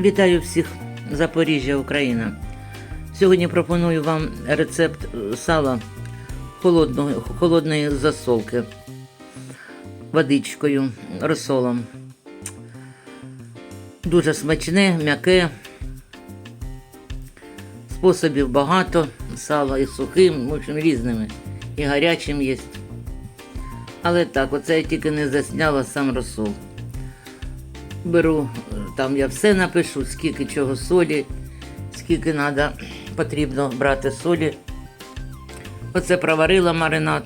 Вітаю всіх Запоріжжя, Україна. Сьогодні пропоную вам рецепт сала холодної, холодної засолки водичкою, розсолом. Дуже смачне, м'яке. Способів багато. Сало і сухим, в общем, різними. І гарячим є. Але так, оце я тільки не засняла сам розсол беру, е, там я все напишу, скільки чого солі, скільки надо, потрібно брати солі. Оце проварила маринад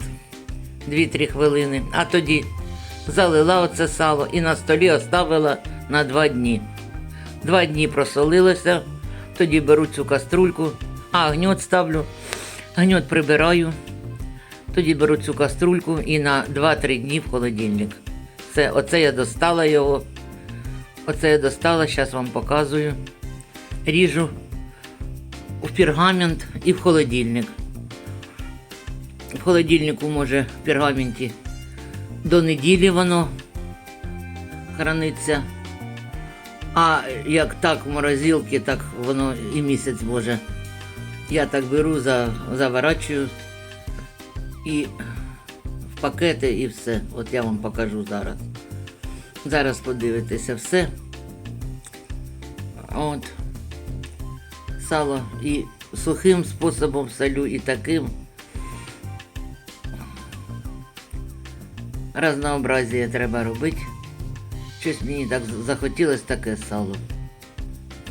2-3 хвилини, а тоді залила оце сало і на столі оставила на 2 дні. Два дні просолилося, тоді беру цю каструльку, а гньот ставлю, гньот прибираю, тоді беру цю каструльку і на 2-3 дні в холодильник. Це, оце я достала його. Оце я достала, зараз вам показую. Ріжу в пергамент і в холодильник. В холодильнику може в пергаменті до неділі воно храниться. А як так в морозилці, так воно і місяць може. Я так беру, заворачую і в пакети і все. От я вам покажу зараз. Зараз подивитеся все. От. Сало і сухим способом солю, і таким. Разнообразія треба робити. Щось мені так захотілося таке сало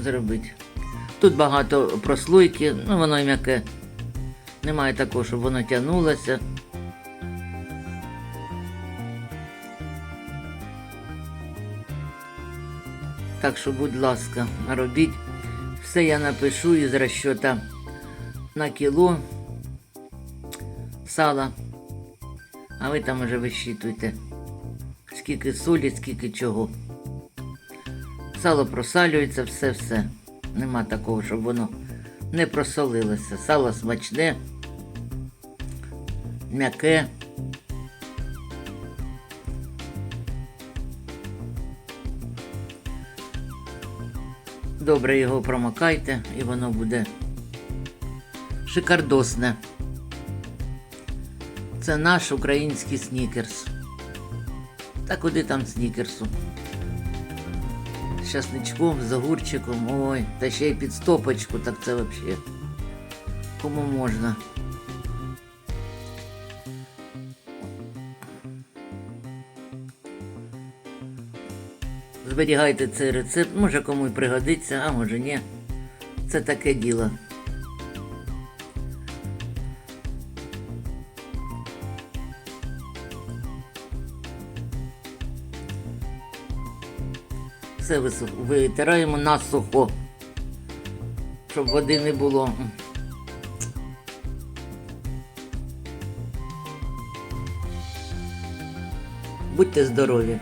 зробити. Тут багато прослойки, ну воно м'яке. Немає такого, щоб воно тягнулося. Так що, будь ласка, робіть. Все я напишу із розчота на кіло сала. А ви там уже висчитуйте, скільки солі, скільки чого. Сало просалюється, все-все. Нема такого, щоб воно не просолилося. Сало смачне, м'яке. Добре його промокайте і воно буде шикардосне. Це наш український снікерс. Та куди там снікерсу? З часничком, з огурчиком, ой, та ще й під стопочку, так це взагалі. Кому можна. Зберігайте цей рецепт, може кому й пригодиться, а може ні. Це таке діло. Все витираємо насухо, щоб води не було. Будьте здорові!